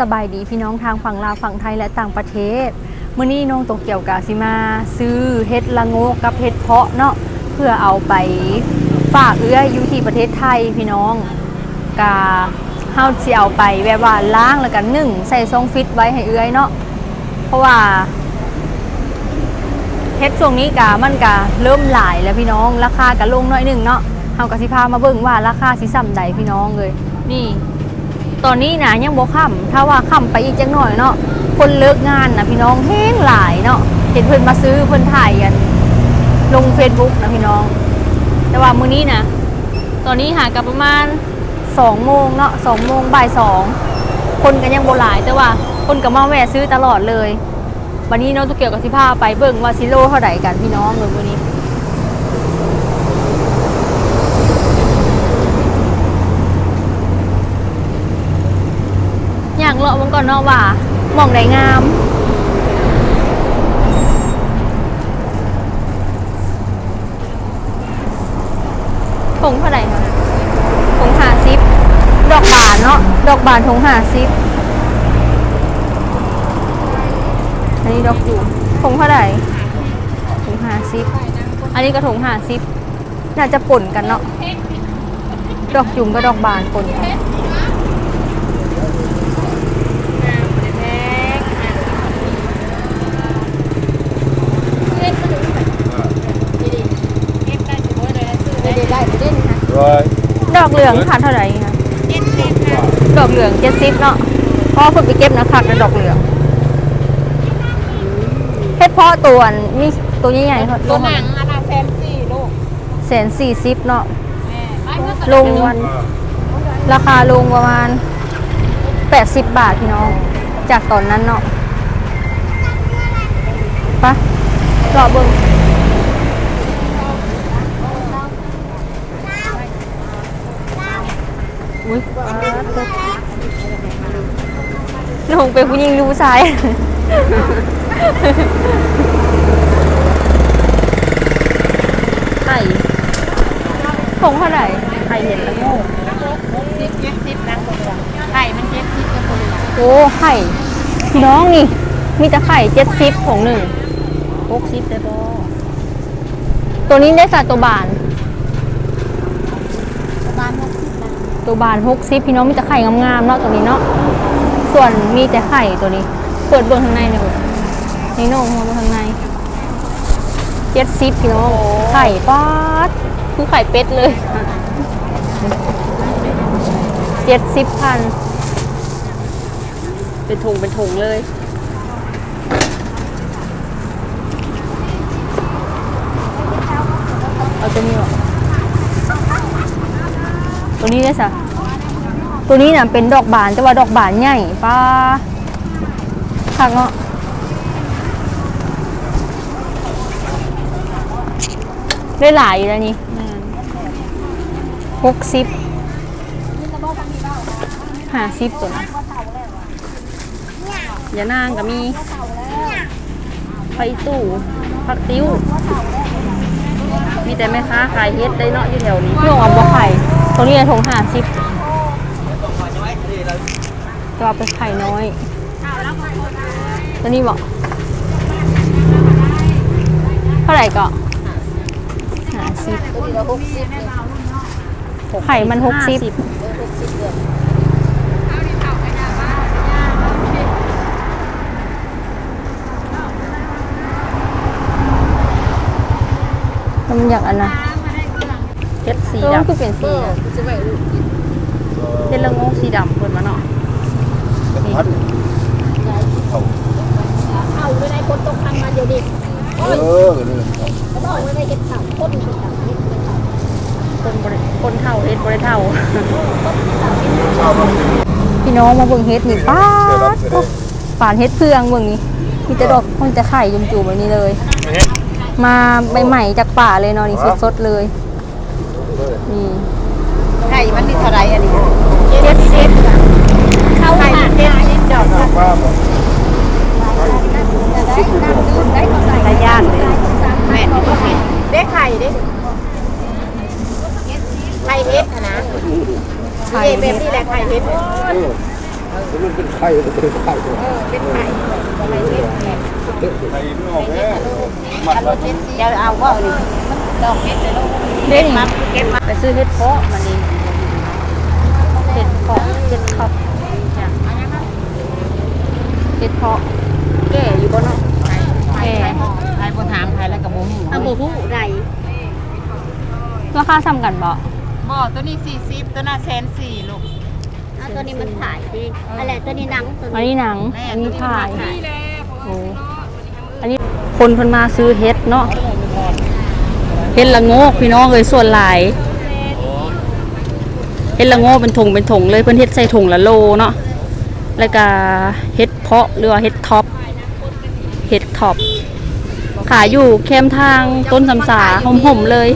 สบายดีพี่น้องทางฝั่งลาวฝั่งไทยและต่างประเทศมื้อนี้น้องโตเกี่ยวกาสิมาซื้อเฮ็ดละโงกกับเฮ็ดเพาะเนาะเพื่อเอาไปฝากเอื้ออยู่ที่ประเทศไทยพี่น้องกาเฮาสิเอาไปแบบว่าล้างแล้วก็นึ่งใส่ซองฟิตไว้ให้เอื้อยเนาะเพราะว่าเฮ็ดช่วงนี้กะมันกะเริ่มหลายแล้วพี่น้องราคากะลงน้อยหนึ่งเนาะเฮากะสิพามาเบิ่งว่าราคาสิส่ำใดพี่น้องเลยนี่ ตอนนี้นะยังบ่ค่ำถ้าว่าค่ำไปอีกจังหน่อยเนาะคนเลิกงานนะพี่น้องแห้งหลายเนาะเห็นเพิ่อนมาซื้อเพิ่อนถ่ายกัน ลง Facebook นะพี่น้อง แต่ว่ามื้อนี้นะตอนนี้หากับประมาณ2โมงเนาะ2โมงบ่าย2คนก็ยังบ่หลายแต่ว่าคนก็มาแวะซื้อตลอดเลย วันนี้น้องตุกเกี่ยวกับสิพาไปเบิ่งว่าซิโลเท่าไหร่กันพี่น้องเลยวันนี้ ยากเลาะมันก่อนเนาะว่าหม่องไหนงามถงเท่าไหร่คะถงหาซิปดอกบานเนาะดอกบานถงหาซิปอันนี้ดอกอยู่ถงเท่าไหร่ถงหาซิปอันนี้ก็ถงหาซิปน่าจะป่นกันเนาะดอกจุ่มกับดอกบานป่นกัน ร้อยดอกเหลืองค่ะเท่าไหร่คะดอกเหลืองเจ็ดสิบเนาะเพราะว่าเพิ่นไปเก็บนะคักในดอกเหลืองเฮ็ดเพาะตัวอันมีตัวใหญ่ๆเขาตัวหนังอันละแสนสี่ลูกแสนสี่สิบเนาะแม่ไปเมื่อลงวันราคาลงประมาณ80บาทพี่น้อง จากตอนนั้นเนาะปะรอเบิ่ง อุ้ยลงเป็นผู้หญิงหรือผู้ชายไข่คงเท่าไหร่ไข่เห็นแล้วโง่สิบเจ็ดสิบนะไข่มันเจ็ดสิบก็คนละโอ้ไข่พี่น้องนี่ มีแต่ไข่เจ็ดซิปของหนึ่งหกสิบแต่บ่ตัวนี้ได้สัตว์ตัวบาน ประมาณหกสิบนะ ตัวบานหกซิพี่น้องมีแต่ไข่งามๆเนาะตัวนี้เนาะส่วนมีแต่ไข่ตัวนี้ เปิดเบื้องข้างในเลยนี่โน่หัวเบื้องข้างในเจ็ดซิพี่น้องไข่ป๊าดคือไข่เป็ดเลยเจ็ดสิบพันเป็นถุงเป็นถุงเลย เอาตัวนี้หรอ ตัวนี้ได้สะตัวนี้น่ะเป็นดอกบานแต่ว่าดอกบานใหญ่ป้าคักเนาะได้หลายอยู่แล้วนี่หกสิบห้าสิบตัวนะยานางก็มีไฟตู้ผักติ้ว มีแต่แม่ค้าขายเฮ็ดได้เนาะอยู่แถวนี้พี่องเอาบะไข่ ตัวนี้ถงห้าสิบจะเอาไปไข่น้อย ตัวนี้บอกเท่าไหร่ก็ห้าสิบตัวนี้ละหกสิบไข่มันหกสิบมันอยากอันนะ เฮ็ดสีตัวมันดำคือเป็นสีอะเฮ็ดละโงงสีดำเพิ่นมาเนาะเป็นพันเขาเอาไว้ในคนตกทางมาเดี๋ยวดิเออนี่เขาบอกไว้ในเฮ็ดเต่าคนเฮ็ดเต่าเฮ็ดเต่าคนบ่ได้คนเท่าเฮ็ดบ่ได้เท่าชาวบ้านพี่น้องมาเบิ่งเฮ็ดนี่ป้าเสือดดำเสือแดงฝานเฮ็ดเพืองเบิ่งนี่มีแต่ดอกมันจะไข่จุ่มๆแบบนี้เลย มาใหม่ๆจากป่าเลยเนาะนี่สดๆเลย นี่ไข่มันนี่เท่าไรอันนี้เจ็ดสิบเข้าไข่เจ็ดสิบดอกป้าบอกได้ย่างเลยแม่ได้ไข่ได้ไข่เฮ็ดนะไข่ไข่แบบนี้แหละไข่เฮ็ดเออมันเป็นไข่มันเป็นไข่เออเป็นไข่อะ ไรเป็นแหละไข่ไม่ออกแน่มัดรถเจ็ดเดี๋ยวเอาว่านี่มันดอกเห็ดเลยลูกเด้นี่มาเก็บมาไปซื้อเห็ดเพาะมานี่เห็ดเพาะเห็ดท็อปจ้ะเห็ดเพาะแก่อยู่บ่เนาะแก่ใครบ่ถามใครแล้วก็บ่ฮู้อาหมูผู้ไรราคาซ้ำกันบ่บ่ตัวนี้40ตัวน่ะแสนสี่ลูกตัวนี้มันถ่ายดิอะไรตัวนี้หนังตัวนี้หนังอันนี้ถ่ายถ่ายโอ้ คนเพิ่นมาซื้อเฮ็ดเนาะเฮ็ดละโงกพี่น้องเอ้ยส่วนหลายเฮ็ดละโงกเป็นถุงเป็นถุงเลยเพิ่นเฮ็ดใส่ถุงละโลเนาะแล้วก็เฮ็ดเพาะหรือว่าเฮ็ดท็อปเฮ็ดท็อปขายอยู่แคมทางต้นสำสาห่มๆเลย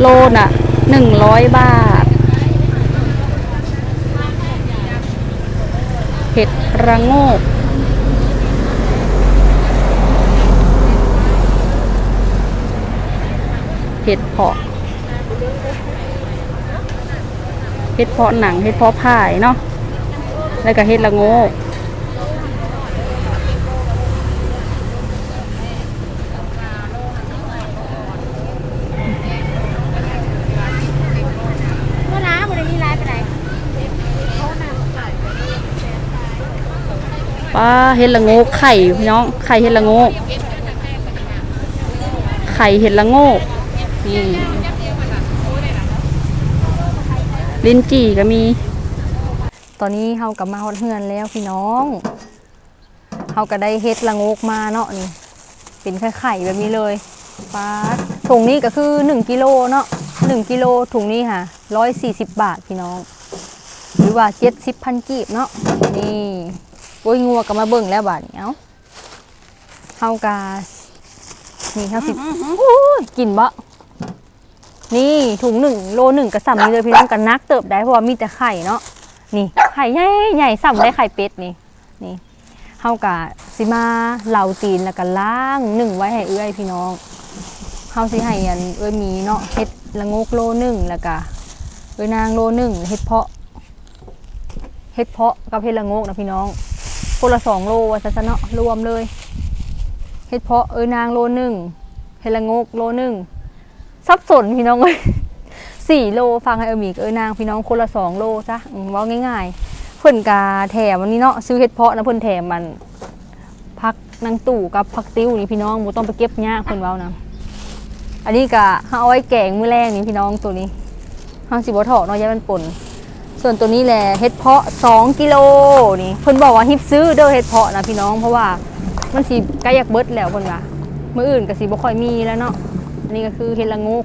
โลน่ะหนึ่งร้อยบาท เห็ดระโงกเห็ดเพาะเห็ดเพาะหนังเห็ดเพาะผ่ายเนาะแล้วก็เห็ดละโงกน้ำอะไรนี่ไรไปไหน ป้าเห็ดละโงกไข่พี่น้องไข่เห็ดละโงกไข่เห็ดละโงกนี่ลิ้นจี่ก็มี ตอนนี้เฮากลับมาฮอดเฮือนแล้วพี่น้องเฮาก็ได้เห็ดละโงกมาเนาะนี่เป็นไข่ไข่แบบนี้เลยป้าถุงนี้ก็คือ 1กิโลเนาะ1กิโลถุงนี้ค่ะ140 บาทพี่น้อง หรือว่า70พันกีบเนาะนี่ โอ้ยงัวก็มาเบิ่งแล้วบาดนี้เอ้าเฮากานี่เฮาสิโอ้ยกินบ่นี่ถุงหนึ่งโลหนึ่งกระสัมนี้เลยพี่น้องกันนักเติบได้เพราะว่ามีแต่ไข่เนาะนี่ไข่ใหญ่ใหญ่สัมได้ไข่เป็ดนี่นี่เฮากาสิมาเหลาตีนแล้วก็ล้างหนึ่งไว้ให้เอื้อยพี่น้องเฮาสิให้อันเอื้อยมีเนาะเฮ็ดละโงกโลหนึ่งแล้วก็เอื้อยนางโลหนึ่งเฮ็ดเพาะเฮ็ดเพาะกับเฮ็ดละโงกนะพี่น้อง คนละสองโลว่าซะซะเนาะรวมเลยเฮ็ดเพาะเอ้ยนางโลหนึ่งเฮละงกโลหนึ่งสับสนพี่น้องเอ้ยสี่โลฟังให้เออมีกเอ้ยนางพี่น้องคนละสองโลซะอืมเว่าง่าย ๆ เพิ่อนกาแถมวันนี้เนาะซื้อเฮ็ดเพาะนะเพิ่อนแถมมันพักนางตู่กับพักติ้วนี่พี่น้องบ่ต้องไปเก็บยากเพิ่นเว้านะอันนี้ก็เฮาเอาไว้แกงมื้อแรกนี่พี่น้องตัวนี้เฮาสิบ่ถอกเนาะย่ามันป่น ส่วนตัวนี้แหละเห็ดเพาะ2กิโลนี่เพิ่นบอกว่าฮิปซื้อเด้อเห็ดเพาะนะพี่น้องเพราะว่ามันสิใกล้อยากเบิดแล้วเพิ่นว่ามื้ออื่นก็สิบ่ค่อยมีแล้วเนาะอันนี้ก็คือเห็ดละงก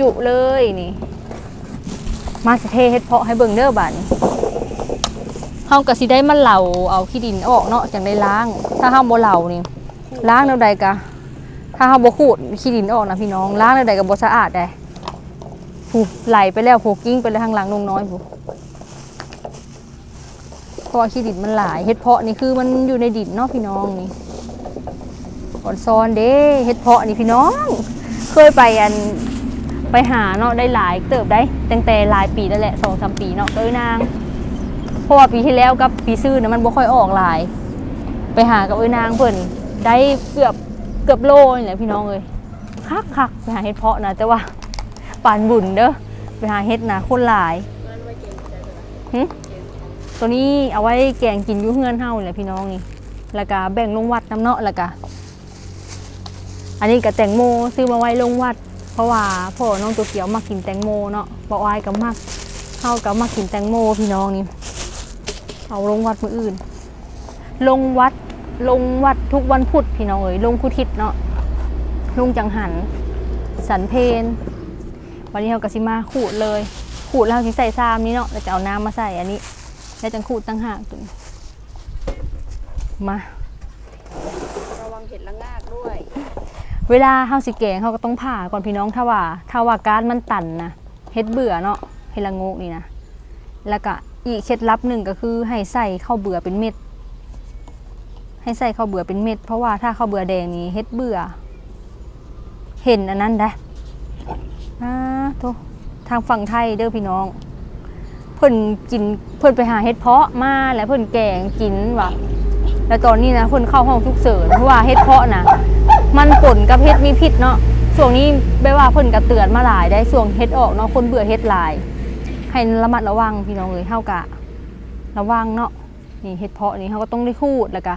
จุๆเลยนี่มาสิเทเห็ดเพาะให้เบิ่งเด้อบัดนี้เฮาก็สิได้มาเหลาเอาขี้ดินออกเนาะจังได้ล้าง ถ้าเฮาบ่เหลานี่ล้างแนวใดก็ถ้าเฮาบ่ขูดขี้ดินออกนะพี่น้องล้างแนวใดก็บ่สะอาดได้ผู้ไหลไปแล้วผูกิ้งไปแล้วทางหลังนงน้อยผู้ เพราะขี้ดินมันหลายเห็ดเพาะนี่คือมันอยู่ในดินเนาะพี่น้องนี่อ่อนซอนเด้เห็ดเพาะนี่พี่น้อง เคยไปอันไปหาเนาะได้หลายเติบได้ตั้งแต่หลายปีแล้วแหละสองสามปีเนาะเอ้ยนางเพราะว่าปีที่แล้วกับปีซื่อนะมันบ่ค่อยออกหลาย ไปหากับเอ้ยนางเพิ่นได้เกือบเกือบโลนี่แหละพี่น้องเอ้ยคักคักไปหาเห็ดเพาะนะแต่ว่าปานบุญเด้อไปหาเห็ดนะคนหลายหึ ตัวนี้เอาไว้แกงกินยุ่เฮือนเฮาแหละพี่น้องนี่แล้วก็แบ่งลงวัดน้ำเนาะแล้วก็อันนี้ก็แตงโมซื้อมาไว้ลงวัด เพราะว่าพ่อน้องตัวเขียวมากินแตงโมเนาะบอกอายกับมักเฮากับมากินแตงโมพี่น้องนี่เอาลงวัดมืออื่น ลงวัดลงวัดทุกวันพุธพี่น้องเอ๋ยลงคุทิศเนาะลงจังหัน สันเพนวันนี้เฮาก็สิมาขูดเลยขูดแล้วเราสิใส่ซามนี้เนาะแล้วจะเอาน้ำมาใส่อันนี้ แล้วจังขูดตั้งหากตัวนี้มา ระวังเห็ดละงากด้วย เวลาเฮาสิแกงเฮาก็ต้องผ่าก่อนพี่น้องถ้าว่าถ้าว่าการมันตันนะเฮ็ดเบื่อเนาะเฮ็ดละโงกนี่นะแล้วก็อีกเคล็ดลับหนึ่งก็คือให้ใส่ข้าวเบื่อเป็นเม็ด ให้ใส่ข้าวเบื่อเป็นเม็ด เพราะว่าถ้าข้าวเบื่อแดงนี่เฮ็ดเบื่อ เห็นอันนั้นได้อ่าโตทางฝั่งไทยเด้อพี่น้อง เพิ่นกินเพิ่นไปหาเห็ดเพาะมาแล้วเพิ่นแกงกินว่ะแล้วตอนนี้นะเพิ่นเข้าห้องฉุกเฉินเพราะว่าเห็ดเพาะนะมันปนกับเห็ดมีพิษเนาะช่วงนี้แปลว่าเพิ่นก็เตือนมาหลายได้ช่วงเห็ดออกเนาะคนเบื่อเห็ดหลาย ให้ระมัดระวังพี่น้องเลยเฮากะ ระวังเนาะนี่เห็ดเพาะนี่เฮาก็ต้องได้คูดแล้วก็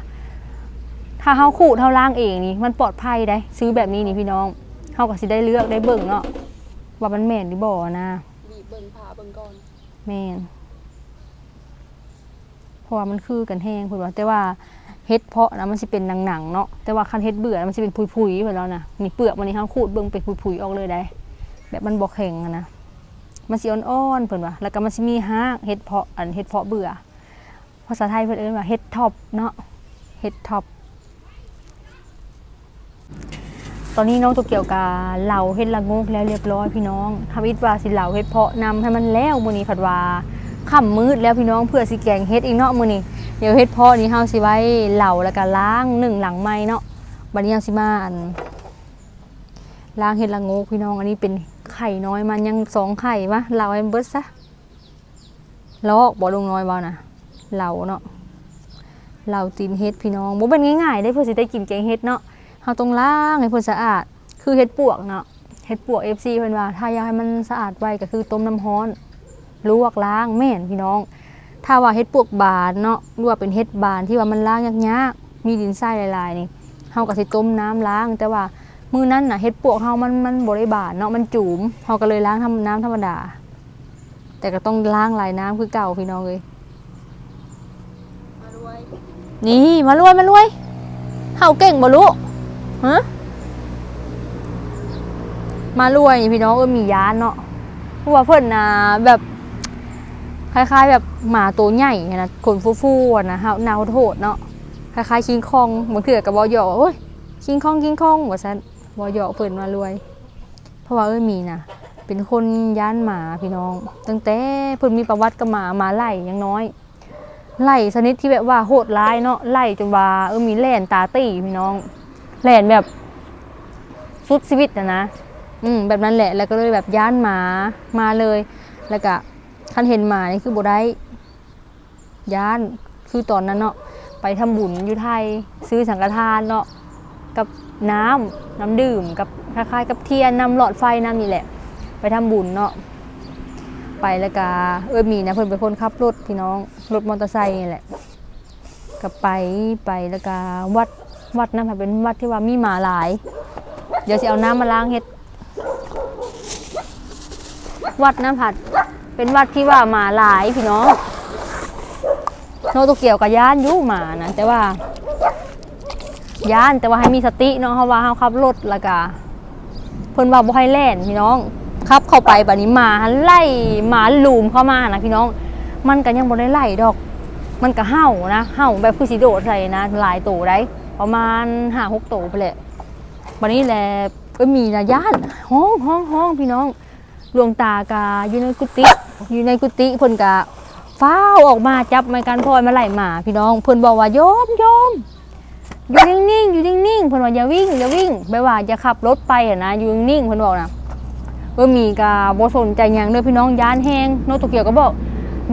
ถ้าเฮาคูดเฮาล้างเองนี่มันปลอดภัยได้ ซื้อแบบนี้นี่พี่น้องเฮาก็สิได้เลือกได้เบิ่งเนาะว่ามันแม่นหรือบ่นะบีบเบิ่งผ่าเบิ่งก่อน แม่นเพราะว่ามันคือกันแห้งเพิ่นว่าแต่ว่าเฮ็ดเพาะนะมันสิเป็นหนังๆเนาะแต่ว่าคันเฮ็ดเบื่อมันสิเป็นผุยๆเพิ่นแล้วนะนี่เปลือกมันนี่เฮาขูดเบิ่งเป็นผุยๆออกเลยได้ แบบมันบ่แข็งอะนะมันสิอ่อนๆเพิ่นว่าแล้วก็มันสิมีหากเฮ็ดเพาะอันเฮ็ดเพาะเบื่อภาษาไทยเพิ่นเอิ้นว่าเฮ็ดท็อปเนาะเฮ็ดท็อป ตอนนี้น้องตัวเกี่ยวกับเหล่าเฮ็ดละงกแล้วเรียบร้อยพี่น้องทำอิดว่าสิเหล่าเฮ็ดเพาะนำให้มันแล้วมื้อนี้ผัดว่าค่ำมืดแล้วพี่น้องเพื่อสิแกงเฮ็ดอีกเนาะมื้อนี้เดี๋ยวเฮ็ดเพาะนี้เฮาสิไว้เหล่าแล้วก็ล้างหนึ่งหลังไม้เนาะบัดนี้เฮาสิมาอันล้างเฮ็ดละงกพี่น้องอันนี้เป็นไข่น้อยมันยังสองไข่วะเหล่าให้มันเบิดซะลอกบ่ลงน้อยบ่นะเหล่าเนาะเหล่าตีนเฮ็ดพี่น้องบ่เป็นง่ายๆได้เพื่อสิได้กินแกงเฮ็ดเนาะ เฮาต้องล้างให้เพิ่นสะอาด คือเฮ็ดปวกเนาะเฮ็ดปวก FC เพิ่นว่า ถ้าอยากให้มันสะอาดไว้ก็คือต้มน้ำร้อนลวกล้างแม่นพี่น้อง ถ้าว่าเฮ็ดปวกบานเนาะหรือว่าเป็นเฮ็ดบานที่ว่ามันล้างยากๆมีดินทรายหลายๆนี่เฮาก็สิต้มน้ำล้าง แต่ว่ามื้อนั้นน่ะเฮ็ดปวกเฮามันมันบ่ได้บานเนาะมันจุ๋มเฮาก็เลยล้างทำน้ำธรรมดา แต่ก็ต้องล้างหลายน้ำคือเก่าพี่น้องเอ้ยมารวยนี่มารวยมารวยเฮาเก่งบ่ลูก ฮะมารวยนี่พี่น้องเออมียานเนาะเพราะว่าเพิ่นน่ะแบบคล้ายๆ แบบหมาตัวใหญ่นะขนฟูๆอะนะฮาหนาวโทษเนาะคล้ายๆคิงคองบางเทื่อก็บ่หยอกโอ้ยคิงคองคิงคองว่าซั่นบ่หยอกเพิ่นมารวย เพราะว่าเอ้ยมีนะเป็นคนย่านหมาพี่น้อง ตั้งแต่เพิ่นมีประวัติกับหมาหมาไล่ยังน้อยไล่ชนิดที่แบบว่าโหดร้ายเนาะไล่จนว่าเออมีแล่นตาตีพี่น้อง แหล่นแบบสุดชีวิตนะนะอืมแบบนั้นแหละแล้วก็เลยแบบย่านหมามาเลย แล้วก็คันเห็นหมานี่คือบ่ได้ย่านคือตอนนั้นเนาะไปทำบุญอยู่ไทยซื้อสังฆทานเนาะกับน้ำน้ำดื่มกับคล้ายๆกับเทียนนำหลอดไฟน้ำนี่แหละ ไปทำบุญเนาะไปแล้วก็เออมีนะเพิ่อนเป็นคนขับรถพี่น้องรถมอเตอร์ไซค์นี่แหละก็ไปไปแล้วก็วัด วัดนั่นค่ะเป็นวัดที่ว่ามีหมาหลาย เดี๋ยวสิเอาน้ำมาล้างเฮ็ด วัดน้ำผัด เป็นวัดที่ว่าหมาหลายพี่น้องโนตุเกี่ยวกับย่านยู่หมานะแต่ว่าย่านแต่ว่าให้มีสติเนาะเพราะว่าเฮาขับรถล้วก็เพิ่นว่าบ่ให้แล่นพี่น้องครับเข้าไปแบบนี้หมาไล่หมาลูมเข้ามานะพี่น้อง มันก็ยังบ่ได้ไล่ดอก มันก็เห่านะเห่าแบบคือสิโดดใส่นะหลายตัวได้ ประมาณห้าหกตัวไปแหละวันนี้แหละเอ้ยมีนะยานห้องห้องห้องพี่น้องหลวงตากาอยู่ในกุฏิอยู่ในกุฏิเพิ่นกะฟ้าออกมาจับไม้กันพลอยมาไล่หมา พี่น้องเพิ่นบอกว่าโยมโยมอยู่นิ่งๆอยู่นิ่งๆเพิ่นว่าอย่าวิ่งอย่าวิ่งไม่ว่าจะขับรถไปอะนะอยู่นิ่งๆเพิ่นบอกนะเออมีกาบสนใจยังเด้อพี่น้องยานแห้งโนตุเกียวก็บอก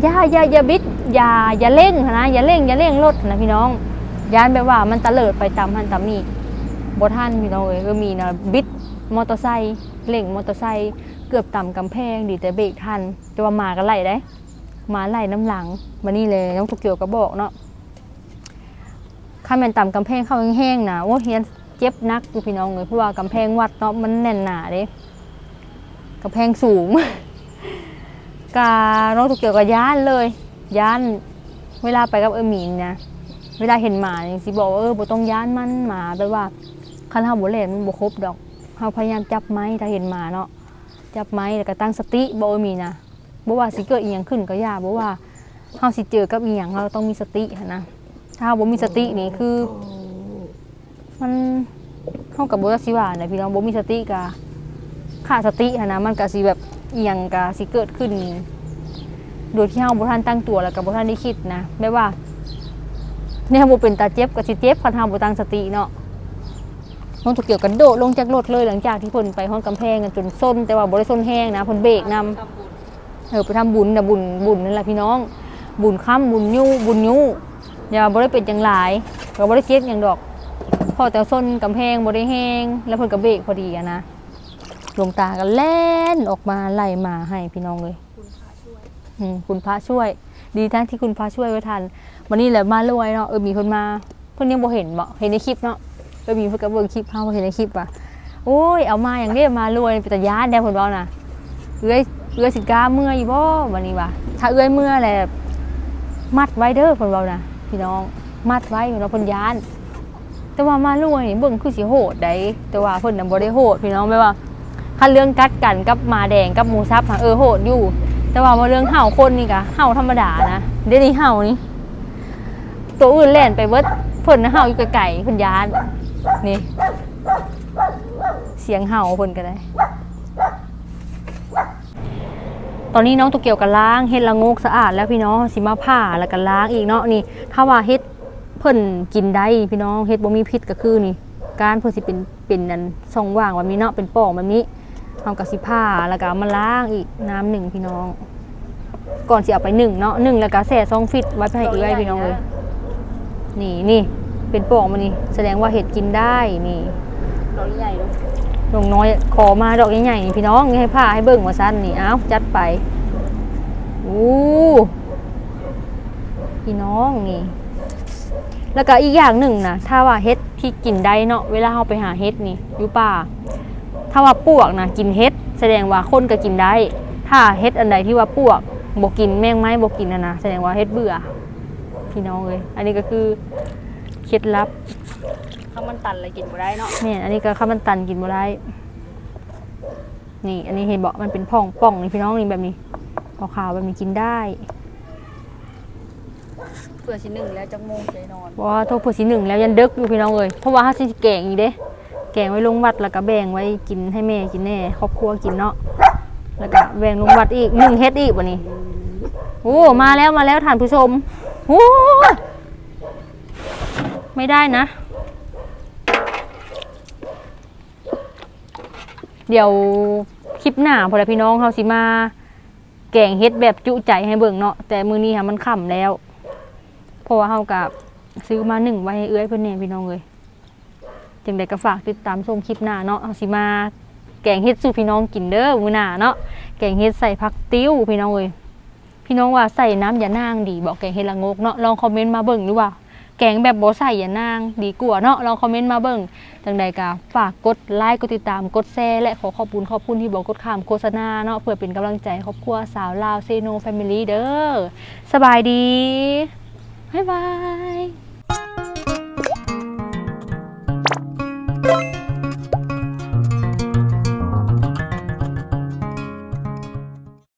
อย่าอย่าอย่าบิดอย่าอย่าเร่งนะอย่าเร่งอย่าเร่งรถนะพี่น้อง ยานแบบว่ามันตะเลิดไปตามหันตามนี่บ่ท่านพี่น้องเอ้ยก็มีนะบิดมอเตอร์ไซค์เร่งมอเตอร์ไซค์เกือบต่ำกำแพงดีแต่เบรกทันแต่ว่ามาก็ไหลได้มาไหลน้ำหลังมานี่เลยน้องตุเกียวก็บอกเนาะข้าม่นต่ำกำแพงเข้าแห้งๆนะโอ้เฮียนเจ็บนักอยู่พี่น้องเลยเพราะว่ากำแพงวัดเนาะมันแน่นหนาเด้กระแพงสูงกาน้องตุกเกียวกับย่านเลยย่านเวลาไปกับเออหมีนนะ เวลาเห็นหมาเนี่ยสิบอกว่าเออบ่ต้องย่านมันหมาแปลว่าคันเฮาบ่เล่นมันบ่ครบดอกเฮาพยายามจับไม้ถ้าเห็นหมาเนาะจับไม้แล้วก็ตั้งสติบ่มีนะบ่ว่าสิเกิดอีหยังขึ้นก็อย่าบ่ว่าเฮาสิเจอกับอีหยังเราต้องมีสติหันนะถ้าเฮาบ่มีสตินี่คือ มันเฮากับบ่ว่าสิว่าน่ะพี่น้องบ่มีสติก็ขาดสติหันนะมันก็สิแบบเอียงก็สิเกิดขึ้น โดยที่เฮาบ่ทันตั้งตัวแล้วก็บ่ทันได้คิดนะแม่ว่า เนี่ยบ่เป็นตาเจ็บก็สิเจ็บคันเฮาบ่ตั้งสติเนาะน้องตุกเกี่ยวกันโดดลงจากรถเลยหลังจากที่เพิ่นไปห้องกำแพงกันจนส้น แต่ว่าบ่ได้ส้นแห้งนะเพิ่นเบรกนำเออไปทำบุญนะบุญบุญนั่นแหละพี่น้อง บุญค่ำบุญยูบุญยูอย่าบ่ได้เป็นจังหลายก็บ่ได้เจ็บหยังดอกพอแต่ส้นกำแพงบ่ได้แห้งแล้วเพิ่นก็เบรกพอดีอะนะหลวงตาก็แล่นออกมาไล่มาให้พี่น้องเลยอืมคุณพระช่วย ดีทั้งที่คุณพระช่วยไว้ทัน วันนี้แหละมารวยเนาะเออมีคนมาเพิ่นยังบ่เห็นบ่เห็นในคลิปเนาะเออมีเพิ่นก็เบิ่งคลิปเฮาเห็นในคลิปว่ะโอ้ยเอามาอย่างนี้มารวยเป็นตาญาติแน่เพิ่นเว้าน่ะเอื้อยเอื้อยสิกล้าเมื่อยอยู่บ่วันนี้ว่ะถ้าเอื้อยเมื่อแหละมัดไว้เด้อเพิ่นเว้าน่ะพี่น้องมัดไว้เนาะเพิ่นย้าน แต่ว่ามารวยนี่เบิ่งคือสิโหดได้แต่ว่าเพิ่นน่ะบ่ได้โหดพี่น้องแม่ว่าคันเรื่องกัดกันกับมาแดงกับหมูซับเออโหดอยู่ แต่ว่ามาเรื่องเห่าคนนี่ก็เห่าธรรมดานะเดี๋ยวนี้เห่านี่ ตัวอื่นเล่นไปเบิดเพิ่นนะเห่าอยู่ไกลๆเพิ่นยาน นี่ เสียงเห่าเพิ่นก็ได้ ตอนนี้น้องตุกเกียวกับล้างเฮ็ดละงกสะอาดแล้วพี่น้องสิมาผ่าแล้วก็ล้างอีกเนาะนี่ถ้าว่าเฮ็ดเพิ่นกินได้พี่น้องเฮ็ดบ่มีพิษก็คือนี่ การเพิ่นสิเป็นเป็นนันช่องว่างแบบนี้เนาะเป็นป่องแบบนี้เฮาก็สิผ่าแล้วก็มาล้างอีกน้ำหนึ่งพี่น้องก่อนสิเอาไปหนึ่งเนาะหนึ่งแล้วก็แส่ซองฟิตไว้ให้อื้อยพี่น้องเลย นี่นี่เป็นปล่องมานี่แสดงว่าเห็ดกินได้นี่ดอกใหญ่เนาะลงน้อยขอมาดอกใหญ่ๆนี่พี่น้องให้ผ้าให้เบิ่งว่าสั้นนี่เอ้าจัดไปอู้พี่น้องนี่ แล้วก็อีกอย่างหนึ่งนะถ้าว่าเห็ดที่กินได้เนาะเวลาเราไปหาเห็ดนี่อยู่ป่า ถ้าว่าปวกนะกินเห็ดแสดงว่าคนก็กินได้ ถ้าเห็ดอันใดที่ว่าปวกบกินแมงไม้บกินนะนะแสดงว่าเห็ดเบื่อ พี่น้องเลยอันนี้ก็คือเคล็ดลับข้าวมันตันอะไรกินบ่ได้เนาะเนี่ยอันนี้ก็ข้าวมันตันกินบ่ได้นี่ อันนี้เห็นบอกมันเป็นพ่องป่องนี่พี่น้องนี่แบบนี้ขาวๆแบบนี้กินได้เพื่อชิ้นหนึ่งแล้วจักโมงใจนอนเพราะว่าโทษผู้สีหนึ่งแล้วยันเดึกอยู่พี่น้องเลยเพราะว่าถ้าสิแกงอีกเด้ แกงไว้ลงวัดแล้วก็แบ่งไว้กินให้แม่กินแน่ครอบครัวกินเนาะแล้วก็แบ่งลงวัดอีกหนึ่งเฮ็ดอีกวันนี้โอ้มาแล้วมาแล้วท่านผู้ชม โอ้ไม่ได้นะ เดี๋ยวคลิปหน้าพอแล้วพี่น้องเขาสิมา แกงเฮ็ดแบบจุใจให้เบิ่งเนาะแต่มือนี้ค่ะมันค่ำแล้ว เพราะว่าเฮากับซื้อมาหนึ่งไว้ให้เอื้อยเพื่อนแหน่พี่น้องเลยจึงได้ก็ฝากติดตามชมคลิปหน้าเนาะเอาสิมา แกงเฮ็ดสู่พี่น้องกินเด้อมือหน้าเนาะแกงเฮ็ดใส่ผักติ้วพี่น้องเลย พี่น้องว่าใส่น้ำยานางดีบอกแกงเฮดละงกเนาะลองคอมเมนต์มาเบิ่งดูว่า แกงแบบบ่ใส่ยานางดีกว่าเนาะลองคอมเมนต์มาเบิ่งจังใดก็ฝากกดไลค์กดติดตามกดแชร์และขอขอบคุณขอบคุณที่บอกกดข้ามโฆษณาเนาะเพื่อเป็นกำลังใจครอบครัวสาวลาวเซโนแฟมิลี่เด้อสบายดีบ๊ายบาย